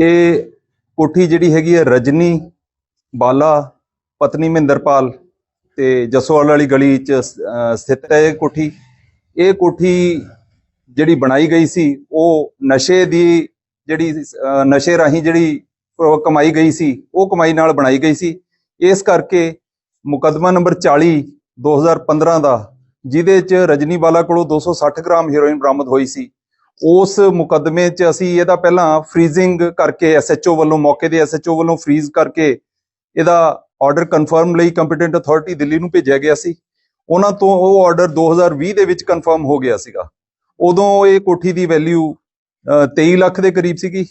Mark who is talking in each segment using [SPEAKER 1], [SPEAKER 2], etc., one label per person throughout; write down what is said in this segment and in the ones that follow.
[SPEAKER 1] ਇਹ ਕੋਠੀ ਜਿਹੜੀ ਹੈਗੀ ਹੈ ਰਜਨੀ, ਬਾਲਾ, ਪਤਨੀ ਮਹਿੰਦਰਪਾਲ ਤੇ ਜਸੋਵਾਲ ਵਾਲੀ ਗਲੀ ਚ ਸਥਿਤ ਹੈ ਇਹ ਕੋਠੀ। ਇਹ ਕੋਠੀ ਜਿਹੜੀ ਬਣਾਈ ਗਈ ਸੀ, ਉਹ ਨਸ਼ੇ ਦੀ ਜਿਹੜੀ ਨਸ਼ੇ ਰਾਹੀਂ ਜਿਹੜੀ ਕਮਾਈ ਗਈ ਸੀ, ਉਹ ਕਮਾਈ ਨਾਲ ਬਣਾਈ ਗਈ ਸੀ। ਇਸ ਕਰਕੇ ਮੁਕੱਦਮਾ ਨੰਬਰ 40 2015 ਦਾ, ਜਿਹਦੇ ਚ ਰਜਨੀ ਬਾਲਾ ਕੋਲੋਂ 260 ਗ੍ਰਾਮ ਹੀਰੋਇਨ ਬਰਾਮਦ ਹੋਈ ਸੀ। ਉਸ ਮੁਕੱਦਮੇ 'ਚ ਅਸੀਂ ਇਹਦਾ ਪਹਿਲਾਂ ਫ੍ਰੀਜ਼ਿੰਗ ਕਰਕੇ ਐਸਐਚਓ ਵੱਲੋਂ ਮੌਕੇ ਦੇ ਐਸਐਚਓ ਵੱਲੋਂ ਫ੍ਰੀਜ਼ ਕਰਕੇ ਇਹਦਾ ਆਰਡਰ ਕਨਫਰਮ ਲਈ ਕੰਪੀਟੈਂਟ ਅਥਾਰਟੀ ਦਿੱਲੀ ਨੂੰ ਭੇਜਿਆ ਗਿਆ ਸੀ। ਉਹਨਾਂ ਤੋਂ ਉਹ ਆਰਡਰ 2020 ਦੇ ਵਿੱਚ ਕਨਫਰਮ ਹੋ ਗਿਆ ਸੀਗਾ। ਉਦੋਂ ਇਹ ਕੋਠੀ ਦੀ ਵੈਲਿਊ 23 ਲੱਖ ਦੇ ਕਰੀਬ ਸੀਗੀ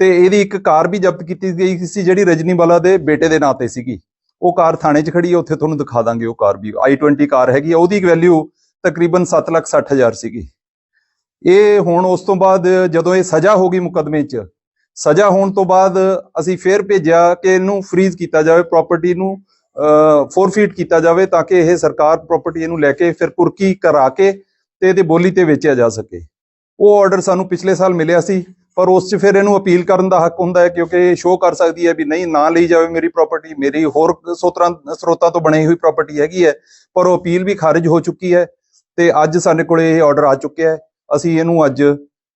[SPEAKER 1] ਤੇ ਇਹਦੀ ਇੱਕ ਕਾਰ ਵੀ ਜ਼ਬਤ ਕੀਤੀ ਗਈ ਸੀ ਜਿਹੜੀ ਰਜਨੀਵਾਲਾ ਦੇ ਬੇਟੇ ਦੇ ਨਾਂ ਤੇ ਸੀਗੀ। ਉਹ ਕਾਰ ਥਾਣੇ 'ਚ ਖੜੀ ਹੈ ਉੱਥੇ ਤੁਹਾਨੂੰ ਦਿਖਾ ਦਾਂਗੇ ਉਹ ਕਾਰ ਵੀ। I20 ਕਾਰ ਹੈਗੀ ਆ, ਉਹਦੀ ਵੈਲਿਊ ਤਕਰੀਬਨ 7 ਲੱਖ 60 ਹਜ਼ਾਰ ਸੀਗੀ। ਇਹ ਹੁਣ ਉਸ ਤੋਂ ਬਾਅਦ ਜਦੋਂ ਇਹ ਸਜ਼ਾ ਹੋ ਗਈ ਮੁਕੱਦਮੇ 'ਚ, ਸਜ਼ਾ ਹੋਣ ਤੋਂ ਬਾਅਦ ਅਸੀਂ ਫੇਰ ਭੇਜਿਆ ਕਿ ਇਹਨੂੰ ਫ੍ਰੀਜ਼ ਕੀਤਾ ਜਾਵੇ ਪ੍ਰਾਪਰਟੀ ਨੂੰ ਫੋਰਫੀਟ ਕੀਤਾ ਜਾਵੇ ਤਾਂ ਕਿ ਇਹ ਸਰਕਾਰ ਪ੍ਰਾਪਰਟੀ ਇਹਨੂੰ ਲੈ ਕੇ ਫਿਰ ਕੁਰਕੀ ਕਰਾ ਕੇ ਤੇ ਇਹਦੇ ਬੋਲੀ ਤੇ ਵੇਚਿਆ ਜਾ ਸਕੇ। ਉਹ ਆਰਡਰ ਸਾਨੂੰ ਪਿਛਲੇ ਸਾਲ ਮਿਲਿਆ ਸੀ, ਪਰ ਉਸ 'ਚ ਫਿਰ ਇਹਨੂੰ ਅਪੀਲ ਕਰਨ ਦਾ ਹੱਕ ਹੁੰਦਾ ਹੈ ਕਿਉਂਕਿ ਇਹ ਸ਼ੋਅ ਕਰ ਸਕਦੀ ਹੈ ਵੀ ਨਹੀਂ, ਨਾ ਲਈ ਜਾਵੇ ਮੇਰੀ ਪ੍ਰਾਪਰਟੀ ਮੇਰੀ ਹੋਰ ਸੋਤਰਾਂ ਸਰੋਤਾਂ ਤੋਂ ਬਣੀ ਹੋਈ ਪ੍ਰਾਪਰਟੀ ਹੈਗੀ ਹੈ, ਪਰ ਉਹ ਅਪੀਲ ਵੀ ਖਾਰਜ ਹੋ ਚੁੱਕੀ ਹੈ ਤੇ ਅੱਜ ਸਾਡੇ ਕੋਲੇ ਇਹ ਆਰਡਰ ਆ ਚੁੱਕਿਆ ਹੈ। ਅਸੀਂ ਇਹਨੂੰ ਅੱਜ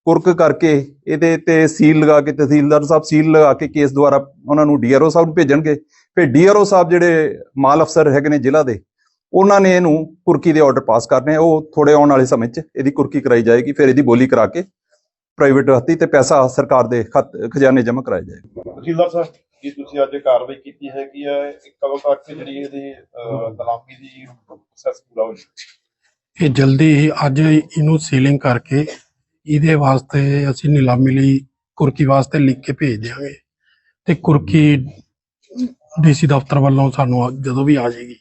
[SPEAKER 1] ਕੁਰਕ ਕਰਕੇ ਇਹਦੇ ਤੇ ਸੀਲ ਲਗਾ ਕੇ ਤਹਿਸੀਲਦਾਰ ਸਾਹਿਬ ਸੀਲ ਲਗਾ ਕੇ ਕੇਸ ਦੁਆਰਾ ਉਹਨਾਂ ਨੂੰ ਡੀਆਰਓ ਸਾਹਿਬ ਨੂੰ ਭੇਜਣਗੇ। ਫਿਰ ਡੀਆਰਓ ਸਾਹਿਬ ਜਿਹੜੇ ਮਾਲ ਅਫਸਰ ਹੈਗੇ ਨੇ ਜ਼ਿਲ੍ਹਾ ਦੇ ਉਹਨਾਂ ਨੇ ਇਹਨੂੰ ਕੁਰਕੀ ਦੇ ਆਰਡਰ ਪਾਸ ਕਰਨੇ ਉਹ ਥੋੜੇ ਆਉਣ ਵਾਲੇ ਸਮੇਂ 'ਚ ਇਹਦੀ ਕੁਰਕੀ ਕਰਾਈ ਜਾਏਗੀ ਫਿਰ ਇਹਦੀ ਬੋਲੀ ਕਰਾ ਕੇ ਪ੍ਰਾਈਵੇਟ ਹੱਥੀ ਤੇ ਪੈਸਾ ਸਰਕਾਰ ਦੇ ਖਜ਼ਾਨੇ ਜਮ੍ਹਾਂ ਕਰਾਇਆ ਜਾਏਗਾ।
[SPEAKER 2] ਤਹਿਸੀਲਦਾਰ ਸਾਹਿਬ ਕੀ ਤੁਸੀਂ ਅੱਜ ਕਾਰਵਾਈ ਕੀਤੀ ਹੈਗੀ ਆ ਇਹ ਕਦੋਂ ਜਿਹੜੀ ਇਹਦੀ ਅਹ, ਦੀ ਪ੍ਰੋਸੈਸ ਪੂਰਾ ਹੋ ਜਾਵੇ
[SPEAKER 3] ਇਹ ਜਲਦੀ ਹੀ ਅੱਜ ਇਹਨੂੰ ਸੀਲਿੰਗ ਕਰਕੇ ਇਹਦੇ ਵਾਸਤੇ ਅਸੀਂ ਨਿਲਾਮੀ ਲਈ ਕੁਰਕੀ ਵਾਸਤੇ ਲਿਖ ਕੇ ਭੇਜ ਦਿਆਂਗੇ। ਤੇ ਕੁਰਕੀ ਡੀਸੀ ਦਫ਼ਤਰ ਵੱਲੋਂ ਸਾਨੂੰ ਆ- ਜਦੋਂ ਵੀ ਆ ਜਾਏਗੀ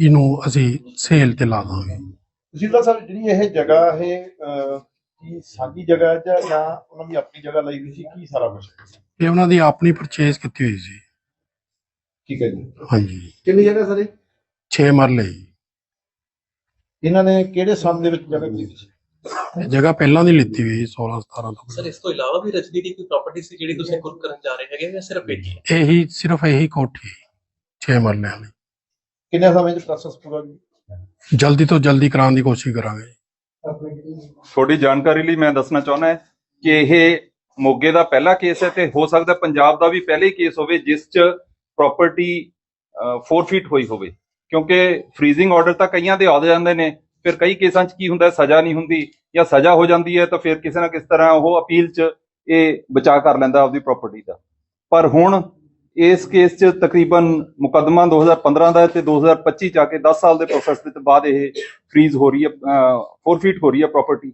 [SPEAKER 3] ਇਹਨੂੰ ਅਸੀਂ ਸੇਲ ਤੇ ਲਾ ਦਾਂਗੇ।
[SPEAKER 2] ਤਹਿਸੀਲਦਾਰ ਸਾਹਿਬ ਜਿਹੜੀ ਇਹ ਜਗ੍ਹਾ ਅਹ, ਕੀ ਸਾਂਝੀ ਜਗ੍ਹਾ ਹੈ ਜਾਂ ਜਾਂ ਉਹਨਾਂ ਦੀ ਆਪਣੀ ਜਗ੍ਹਾ ਲਈ ਹੋਈ ਸੀ ਕੀ ਸਾਰਾ ਕੁਝ
[SPEAKER 3] ਇਹ ਉਹਨਾਂ ਦੀ ਆਪਣੀ ਪਰਚੇਸ ਕੀਤੀ ਹੋਈ ਸੀ।
[SPEAKER 2] ਠੀਕ ਹੈ ਜੀ।
[SPEAKER 3] ਹਾਂਜੀ।
[SPEAKER 2] ਕਿੰਨੀ ਜਗ੍ਹਾ ਸਰ?
[SPEAKER 3] 6 ਮਰਲੇ ਜੀ।
[SPEAKER 2] ਇਹਨਾਂ ਨੇ ਕਿਹੜੇ ਸੰਦ ਦੇ ਵਿੱਚ ਜਗ੍ਹਾ ਖਰੀਦੀ ਸੀ?
[SPEAKER 3] ਇਹ ਜਗ੍ਹਾ ਪਹਿਲਾਂ ਦੀ ਲਿੱਤੀ ਹੋਈ 16 17 ਤੋਂ।
[SPEAKER 4] ਸਰ ਇਸ ਤੋਂ ਇਲਾਵਾ ਵੀ ਰਜਨੀ ਦੀ ਕੋਈ ਪ੍ਰਾਪਰਟੀ ਸੀ ਜਿਹੜੀ ਤੁਸੀਂ ਕੁਰਕ ਕਰਨ ਜਾ ਰਹੇ ਹੈਗੇ ਜਾਂ ਸਿਰਫ ਵੇਚੀ ਹੈ
[SPEAKER 3] ਇਹੀ ਸਿਰਫ ਇਹੀ ਕੋਠੀ 6 ਮਰਲਿਆਂ ਵਾਲੀ
[SPEAKER 2] ਕਿੰਨੇ ਸਮੇਂ ਚ ਪ੍ਰੋਸੈਸ ਪੂਰਾ ਜੀ
[SPEAKER 3] ਜਲਦੀ ਤੋਂ ਜਲਦੀ ਕਰਾਉਣ ਦੀ ਕੋਸ਼ਿਸ਼ ਕਰਾਂਗੇ।
[SPEAKER 1] ਥੋੜੀ ਜਾਣਕਾਰੀ ਲਈ ਮੈਂ ਦੱਸਣਾ ਚਾਹੁੰਦਾ ਹਾਂ ਕਿ ਇਹ ਮੋਗੇ ਦਾ ਪਹਿਲਾ ਕੇਸ ਹੈ ਤੇ ਹੋ ਸਕਦਾ ਪੰਜਾਬ ਦਾ ਵੀ ਪਹਿਲਾ ਹੀ ਕੇਸ ਹੋਵੇ ਜਿਸ 'ਚ ਪ੍ਰਾਪਰਟੀ ਫੋਰਫੀਟ ਹੋਈ ਹੋਵੇ। ਕਿਉਂਕਿ ਫ੍ਰੀਜ਼ਿੰਗ ਆਰਡਰ ਤਾਂ ਕਈਆਂ ਦੇ ਆ ਜਾਂਦੇ ਨੇ, ਫਿਰ ਕਈ ਕੇਸਾਂ 'ਚ ਕੀ ਹੁੰਦਾ ਸਜ਼ਾ ਨਹੀਂ ਹੁੰਦੀ ਜਾਂ ਸਜ਼ਾ ਹੋ ਜਾਂਦੀ ਹੈ ਤਾਂ ਫਿਰ ਕਿਸੇ ਨਾ ਕਿਸ ਤਰ੍ਹਾਂ ਉਹ ਅਪੀਲ 'ਚ ਇਹ ਬਚਾ ਕਰ ਲੈਂਦਾ ਆਪਦੀ ਪ੍ਰਾਪਰਟੀ ਦਾ। ਪਰ ਹੁਣ ਇਸ ਕੇਸ 'ਚ ਤਕਰੀਬਨ ਮੁਕੱਦਮਾ 2015 ਦਾ ਹੈ ਤੇ 2025 ਚ ਆ ਕੇ 10 ਸਾਲ ਦੇ ਪ੍ਰੋਸੈਸ ਦੇ ਬਾਅਦ ਇਹ ਫ੍ਰੀਜ਼ ਹੋ ਰਹੀ ਹੈ ਫੋਰਫੀਟ ਹੋ ਰਹੀ ਹੈ ਪ੍ਰਾਪਰਟੀ